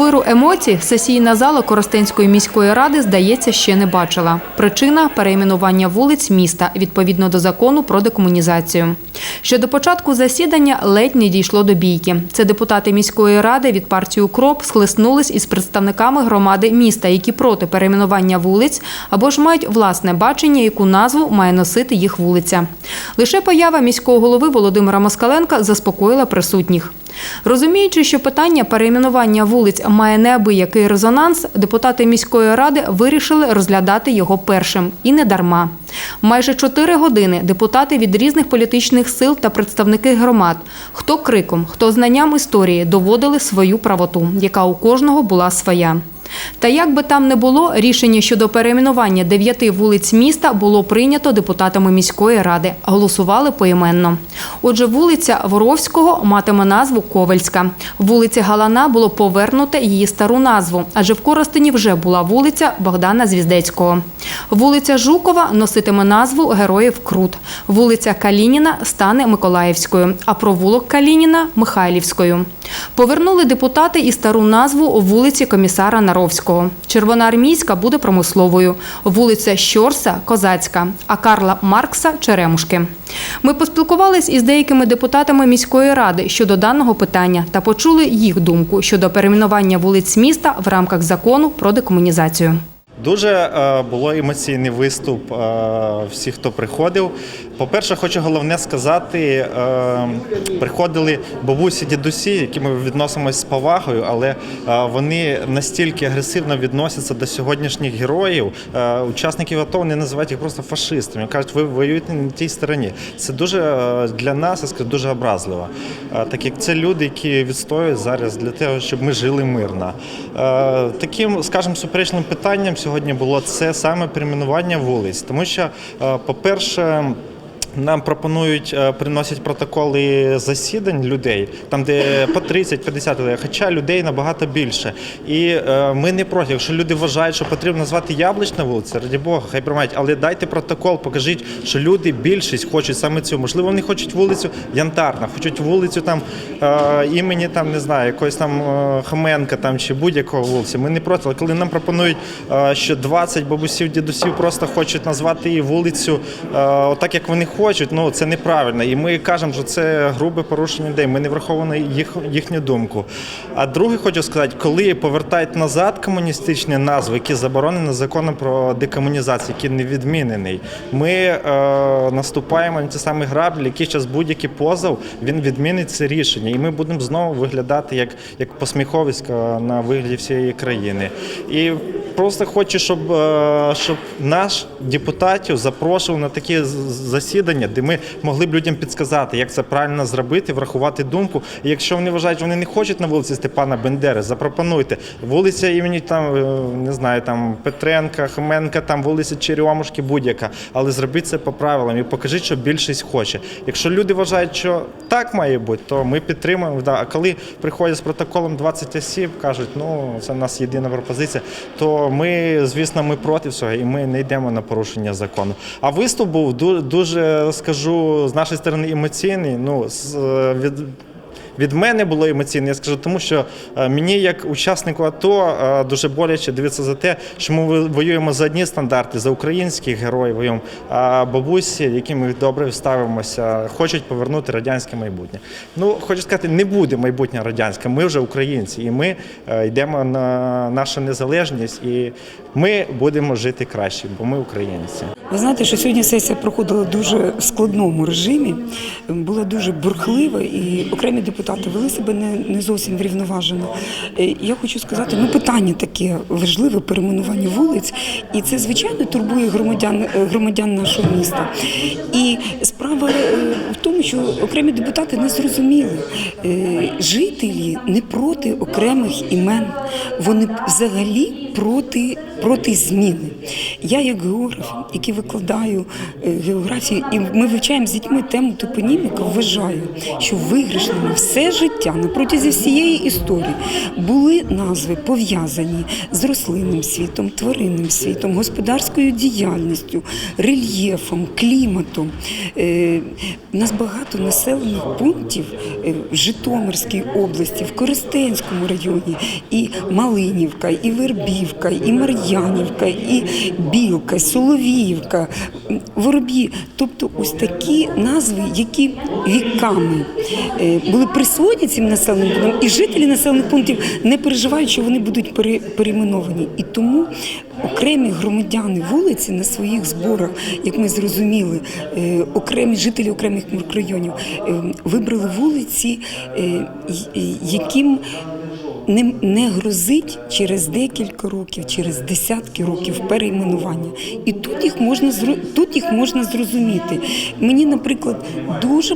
Такого виру емоцій сесійна зала Коростенської міської ради, здається, ще не бачила. Причина перейменування вулиць міста відповідно до закону про декомунізацію. Ще до початку засідання ледь не дійшло до бійки. Це депутати міської ради від партії «Укроп» схлеснулись із представниками громади міста, які проти перейменування вулиць або ж мають власне бачення, яку назву має носити їх вулиця. Лише поява міського голови Володимира Москаленка заспокоїла присутніх. Розуміючи, що питання перейменування вулиць має неабиякий резонанс, депутати міської ради вирішили розглядати його першим. І не дарма. Майже чотири години депутати від різних політичних сил та представники громад, хто криком, хто знанням історії, доводили свою правоту, яка у кожного була своя. Та як би там не було, рішення щодо перейменування дев'яти вулиць міста було прийнято депутатами міської ради. Голосували поіменно. Отже, вулиця Воровського матиме назву Ковельська. Вулиця Галана було повернуте її стару назву, адже в Коростені вже була вулиця Богдана Звіздецького. Вулиця Жукова носитиме назву Героїв Крут. Вулиця Калініна стане Миколаївською, а провулок Калініна Михайлівською. Повернули депутати і стару назву вулиці комісара Наровського. Червоноармійська буде промисловою, вулиця Щорса Козацька, а Карла Маркса Черемушки. Ми поспілкувались із деякими депутатами міської ради щодо даного питання та почули їх думку щодо перейменування вулиць міста в рамках закону про декомунізацію. Дуже е, було емоційний виступ е, всіх, хто приходив. По-перше, хочу головне сказати: е, приходили бабусі, дідусі, які ми відносимося з повагою, але вони настільки агресивно відносяться до сьогоднішніх героїв, учасників АТО вони називають їх просто фашистами. Кажуть, ви воюєте на тій стороні. Це дуже для нас я скажу, дуже образливо. Так як це люди, які відстоюють зараз для того, щоб ми жили мирно. Таким, скажімо, суперечним питанням сьогодні було це саме перейменування вулиць, тому що, е, по-перше, нам пропонують е, приносять протоколи засідань людей, там де по 30-50 людей, хоча людей набагато більше. І е, ми не проти. Якщо люди вважають, що потрібно назвати яблучна вулиця, раді Бога, хай приймають, але дайте протокол, покажіть, що люди більшість хочуть саме цю. Можливо, вони хочуть вулицю Янтарна, хочуть вулицю там е, імені там не знаю, якогось там Хоменка там чи будь-якого вулиці. Ми не проти. Але коли нам пропонують, що 20 бабусів, дідусів просто хочуть назвати її вулицю отак, як вони хочуть, ну це неправильно. І ми кажемо, що це грубе порушення людей. Ми не враховуємо їх їхню думку. А друге, хочу сказати, коли повертають назад комуністичні назви, які заборонені законом про декомунізацію, який не відмінений, ми е, наступаємо на ті самі граблі, які зараз будь-який позов він відмінить це рішення, і ми будемо знову виглядати як, як посміховисько на вигляді всієї країни. І просто хочу, щоб, е, щоб наш депутатів запрошував на такі засідання, де ми могли б людям підсказати, як це правильно зробити, врахувати думку. І якщо вони вважають, що вони не хочуть на вулиці Степана Бендери, запропонуйте. Вулиця імені там, е, не знаю, там Петренка, Хоменка, там вулиця Черемушки, будь-яка. Але зробіть це по правилам і покажіть, що більшість хоче. Якщо люди вважають, що так має бути, то ми підтримуємо. А коли приходять з протоколом 20 осіб, кажуть, ну це в нас єдина пропозиція, то ми, звісно, ми проти всього і ми не йдемо на порушення закону. А виступ був ду- дуже, скажу, з нашої сторони емоційний. Ну, з, е, від, від мене було емоційно, я скажу, тому що е, мені, як учаснику АТО, е, дуже боляче дивитися за те, що ми воюємо за одні стандарти, за українських героїв воюємо, а бабусі, які ми добре вставимося, хочуть повернути радянське майбутнє. Ну, хочу сказати, не буде майбутнє радянське, ми вже українці, і ми е, йдемо на нашу незалежність, і ми будемо жити краще, бо ми українці. Ви знаєте, що сьогодні сесія проходила в дуже складному режимі, була дуже бурхлива, і окремі депутати вели себе не, не зовсім врівноважено. Е, Я хочу сказати, ну питання таке важливе перейменування вулиць, і це звичайно турбує громадян, е, громадян нашого міста. І справа е, в тому, що окремі депутати не зрозуміли, жителі не проти окремих імен. Вони взагалі проти, проти зміни. Я, як географ, який викладаю е, географію, і ми вивчаємо з дітьми тему топоніміка, вважаю, що виграшними все життя на протязі всієї історії були назви пов'язані з рослинним світом, тваринним світом, господарською діяльністю, рельєфом, кліматом. Е, У нас багато населених пунктів е, в Житомирській області, в Коростенському районі, і Малинівка, і Вербівка, і Мар'янівка, і Білка, Соловіївка, Вороб'ї. Тобто ось такі назви, які віками е, були присвоєні цим населеним пунктам, і жителі населених пунктів не переживають, що вони будуть пере- перейменовані. І тому окремі громадяни вулиці на своїх зборах, як ми зрозуміли, е, окремі жителі окремих мікрорайонів е, вибрали вулиці, яким не, не грозить через декілька років, через десятки років перейменування. І тут їх можна тут їх можна зрозуміти. Мені, наприклад, дуже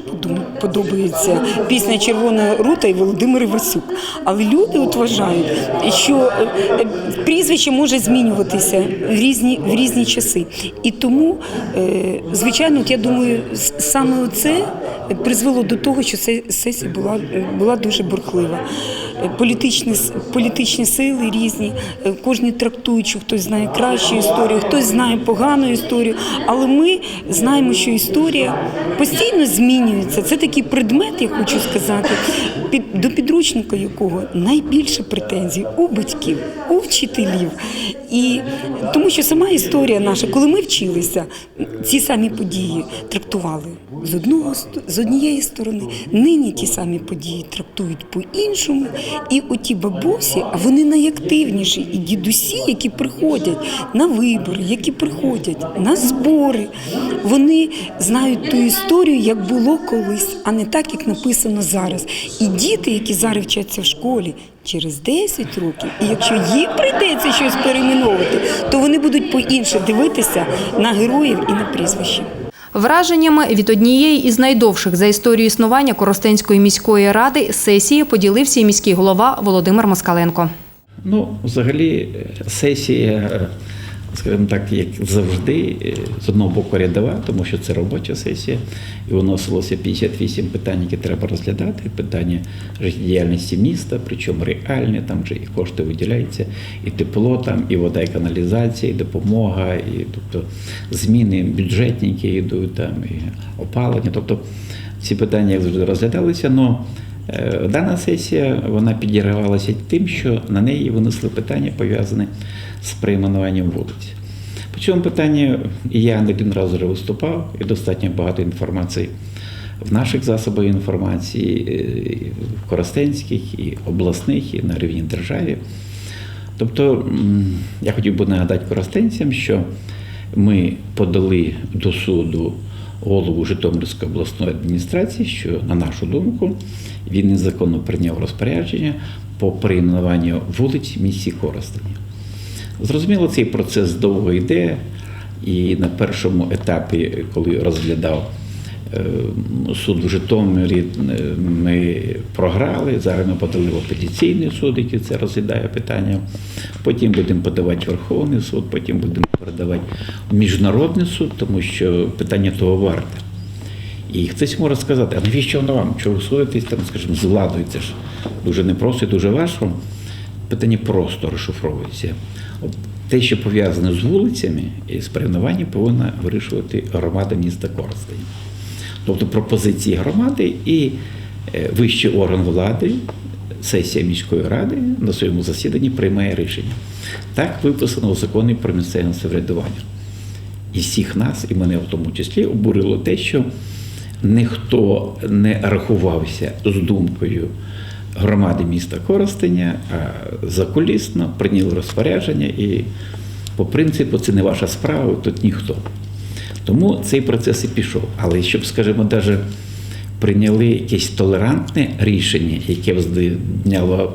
подобається пісня Червона рута і Володимир Івасюк. Але люди от вважають, що е, е, прізвище може змінюватися в різні, в різні часи. І тому, е, звичайно, от я думаю, саме це призвело до того, що се- сесія була, була дуже бурхлива. Е, Політичні, політичні сили різні, е, кожні трактують, що хтось знає кращу історію, хтось знає погану історію. Але ми знаємо, що історія постійно змінюється. Це такий предмет, я хочу сказати, під, до підручника якого найбільше претензій у батьків, у вчителів. І тому що сама історія наша, коли ми вчилися, ці самі події трактували з одного з однієї сторони. Нині ті самі події трактують по-іншому. І оті бабусі, а вони найактивніші, і дідусі, які приходять на вибори, які приходять на збори, вони знають ту історію, як було колись, а не так, як написано зараз. І діти, які зараз вчаться в школі. Через 10 років, і якщо їм прийдеться щось перейменовувати, то вони будуть по-інше дивитися на героїв і на прізвища. Враженнями від однієї із найдовших за історію існування Коростенської міської ради сесії поділився і міський голова Володимир Москаленко. Ну, взагалі, сесія, скажімо так, як завжди, е, з одного боку рядова, тому що це робоча сесія, і виносилося 58 питань, які треба розглядати. Питання життєдіяльності міста, причому реальні, там вже і кошти виділяються, і тепло, там, і вода, і каналізація, і допомога, і тобто зміни бюджетні, які йдуть, там, і опалення. Тобто ці питання як завжди розглядалися. Но Е, Дана сесія вона підігравалася тим, що на неї винесли питання, пов'язані з перейменуванням вулиць. По цьому питанні я не один раз вже виступав, і достатньо багато інформації в наших засобах інформації, е, і в Коростенських, і обласних, і на рівні держави. Тобто, я хотів би нагадати коростенцям, що ми подали до суду голову Житомирської обласної адміністрації, що, на нашу думку, він незаконно прийняв розпорядження по перейменуванню вулиць в місті Коростені. Зрозуміло, цей процес довго йде, і на першому етапі, коли розглядав суд в Житомирі, е, ми програли. Зараз ми подали в апеляційний суд, який це розглядає питання. Потім будемо подавати Верховний суд, потім будемо передавати міжнародний суд, тому що питання того варте. І хтось може сказати, а навіщо воно вам? Чого ви судитесь там, скажімо, з владою? Це ж дуже непросто і дуже важко. Питання просто розшифровується. От те, що пов'язане з вулицями і з перейменуванням, повинна вирішувати громада міста Коростень. Тобто пропозиції громади і е, вищий орган влади, сесія міської ради на своєму засіданні приймає рішення. Так виписано у законі про місцеве самоврядування. І всіх нас, і мене в тому числі, обурило те, що ніхто не рахувався з думкою громади міста Коростеня, закулісно прийняли розпорядження, і по принципу це не ваша справа, тут ніхто. Тому цей процес і пішов. Але щоб, скажімо, навіть прийняли якесь толерантне рішення, яке б здійняло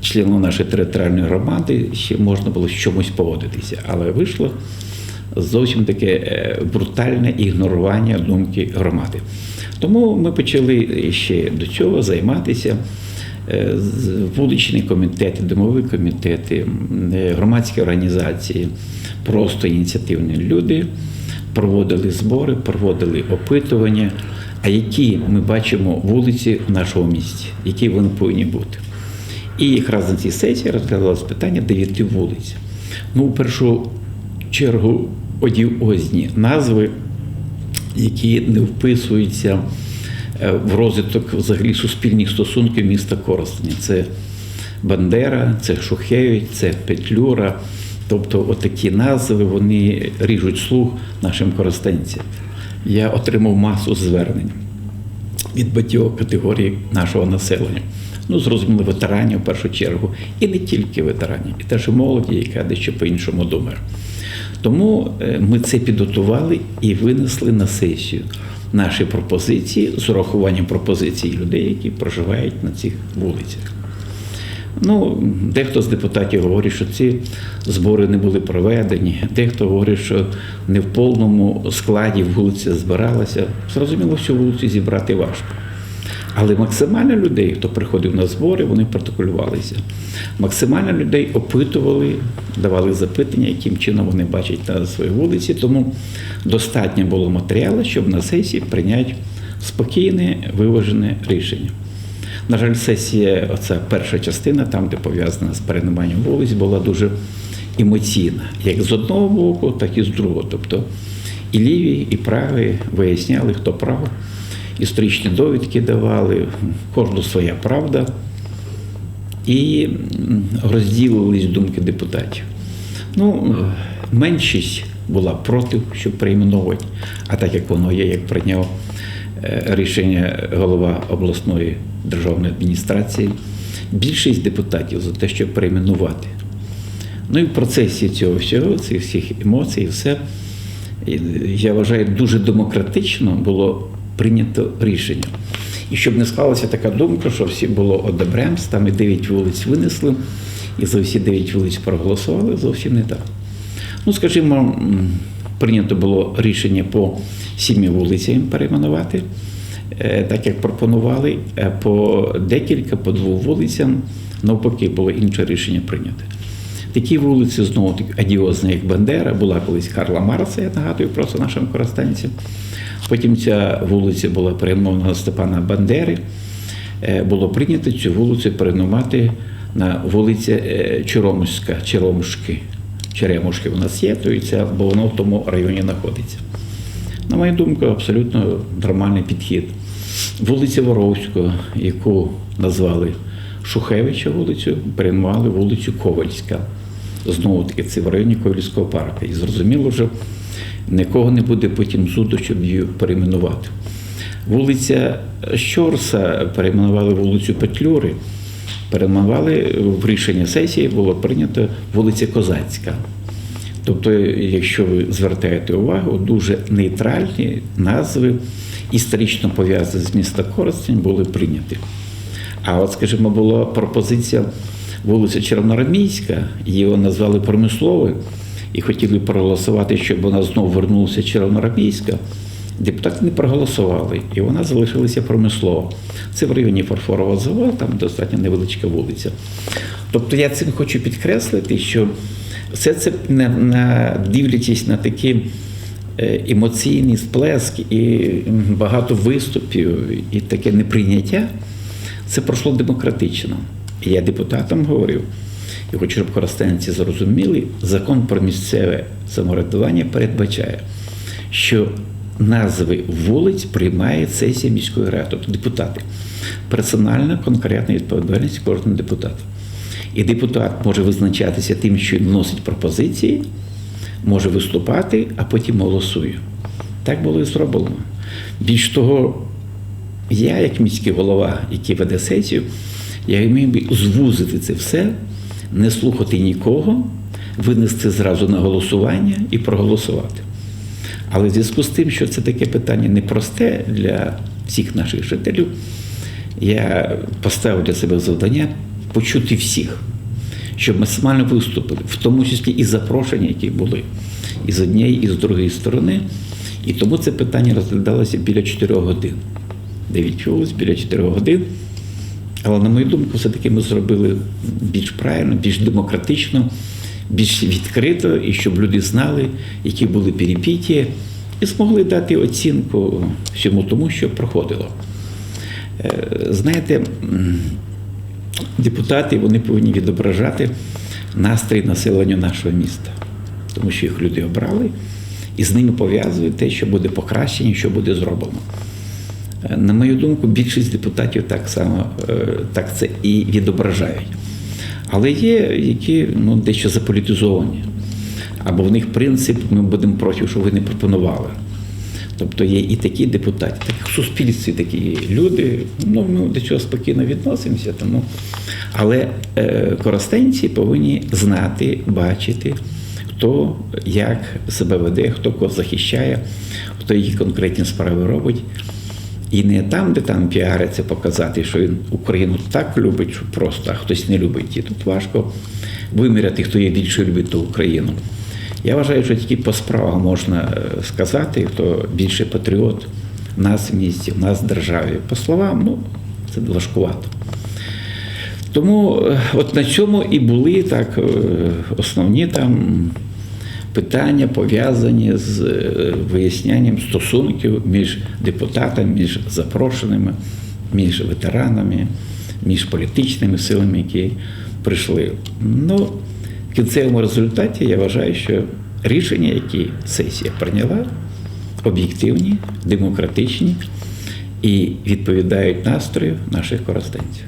членів нашої територіальної громади, ще можна було з чомусь поводитися. Але вийшло зовсім таке е, брутальне ігнорування думки громади. Тому ми почали ще до цього займатися е, вуличні комітети, домові комітети, е, громадські організації, просто ініціативні люди проводили збори, проводили опитування. А які ми бачимо вулиці в нашому місті, які вони повинні бути. І якраз на цій сесії розглядалось питання дев'яти вулиць. Ну, в першу чергу одіозні назви, які не вписуються е, в розвиток взагалі суспільних стосунків міста Коростеня. Це Бандера, це Шухевич, це Петлюра. Тобто, отакі назви вони ріжуть слух нашим користенцям. Я отримав масу звернень від багатьох категорій нашого населення. Ну, зрозуміло, ветеранів в першу чергу, і не тільки ветеранів, і теж молоді, яка дещо по-іншому думає. Тому е, ми це підготували і винесли на сесію наші пропозиції з урахуванням пропозицій людей, які проживають на цих вулицях. Ну, дехто з депутатів говорить, що ці збори не були проведені, дехто говорить, що не в повному складі вулиця збиралася. Зрозуміло, що вулицю зібрати важко. Але максимально людей, хто приходив на збори, вони протоколювалися. Максимально людей опитували, давали запитання, яким чином вони бачать на своїй вулиці. Тому достатньо було матеріалу, щоб на сесії прийняти спокійне, виважене рішення. На жаль, сесія, оця перша частина, там, де пов'язана з перейменуванням вулиць, була дуже емоційна, як з одного боку, так і з другого. Тобто і ліві, і праві виясняли, хто прав, історичні довідки давали, кожну своя правда. І розділились думки депутатів. Ну, меншість була проти, щоб перейменовувати, а так як воно є, як прийняв рішення голова обласної державної адміністрації, більшість депутатів за те, щоб перейменувати. Ну і в процесі цього всього, цих всіх емоцій, все, я вважаю, дуже демократично було прийнято рішення. І щоб не склалася така думка, що всі було одобремс, там і 9 вулиць винесли, і за всі 9 вулиць проголосували, зовсім не так. Ну, скажімо, прийнято було рішення по сім'ї вулицям перейменувати, е, так як пропонували, по декілька, по двом вулицям, навпаки, було інше рішення прийнято. Такі вулиці, знову таки адіозні, як Бандера, була колись Карла Марса, я нагадую просто нашим користанцям. Потім ця вулиця була перейменована на Степана Бандери. Е, Було прийнято цю вулицю перейменувати на вулиця е, Черемушська, Черемушки. Черемушки у нас є, то і ця, бо воно в тому районі знаходиться. На мою думку, абсолютно нормальний підхід. Вулиця Воровського, яку назвали Шухевича вулицю, перейменували вулицю Ковальська. Знову таки, це в районі Ковальського парку. І зрозуміло, що нікого не буде потім суду, щоб її перейменувати. Вулиця Щорса перейменували вулицю Петлюри, перейменували в рішення сесії було прийнято вулиця Козацька. Тобто, якщо ви звертаєте увагу, дуже нейтральні назви історично пов'язані з міста Коростень були прийняті. А от, скажімо, була пропозиція вулиця Червоноармійська, її назвали промисловою, і хотіли проголосувати, щоб вона знову вернулася Червоноармійська. Депутати не проголосували, і вона залишилася промислова. Це в районі фарфорового заводу, там достатньо невеличка вулиця. Тобто я цим хочу підкреслити, що все це на дивлячись на такі е, емоційний сплеск і багато виступів, і таке неприйняття, це пройшло демократично. Я депутатам говорив, і хочу, щоб користенці зрозуміли, закон про місцеве самоврядування передбачає, що назви вулиць приймає сесія міської ради, тобто депутати. Персональна конкретна відповідальність кожного депутата. І депутат може визначатися тим, що він вносить пропозиції, може виступати, а потім голосує. Так було і зроблено. Більш того, я, як міський голова, який веде сесію, я міг би звузити це все, не слухати нікого, винести зразу на голосування і проголосувати. Але в зв'язку з тим, що це таке питання непросте для всіх наших жителів, я поставив для себе завдання почути всіх, щоб максимально виступили, в тому числі і запрошення, які були і з однієї, і з другої сторони. І тому це питання розглядалося біля 4 годин. 9 вулиць біля 4 годин. Але на мою думку, все-таки ми зробили більш правильно, більш демократично, більш відкрито, і щоб люди знали, які були перипетії, і змогли дати оцінку всьому тому, що проходило. Е, Знаєте, депутати вони повинні відображати настрій населення нашого міста, тому що їх люди обрали і з ними пов'язують те, що буде покращення, що буде зроблено. Е, На мою думку, більшість депутатів так само е, так це і відображають. Але є які ну, дещо заполітизовані. Або в них принцип ми будемо проти, що ви не пропонували. Тобто є і такі депутати, так в суспільстві такі люди. Ну, ми до цього спокійно відносимося. Тому. Але е, коростенці повинні знати, бачити, хто як себе веде, хто кого захищає, хто які конкретні справи робить. І не там, де там піариться, показати, що він Україну так любить, що просто, а хтось не любить. І тут важко виміряти, хто є більше любить ту Україну. Я вважаю, що тільки по справах можна е, сказати, хто більше патріот в нас в місті, в нас в державі. По словам, ну, це важкувато. Тому е, от на цьому і були так е, основні там питання пов'язані з вияснянням стосунків між депутатами, між запрошеними, між ветеранами, між політичними силами, які прийшли. Ну, кінцевому результаті я вважаю, що рішення, які сесія прийняла, об'єктивні, демократичні і відповідають настрою наших коростенців.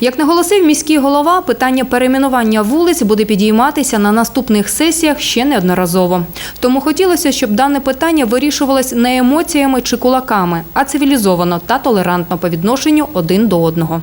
Як наголосив міський голова, питання перейменування вулиць буде підійматися на наступних сесіях ще неодноразово. Тому хотілося, щоб дане питання вирішувалось не емоціями чи кулаками, а цивілізовано та толерантно по відношенню один до одного.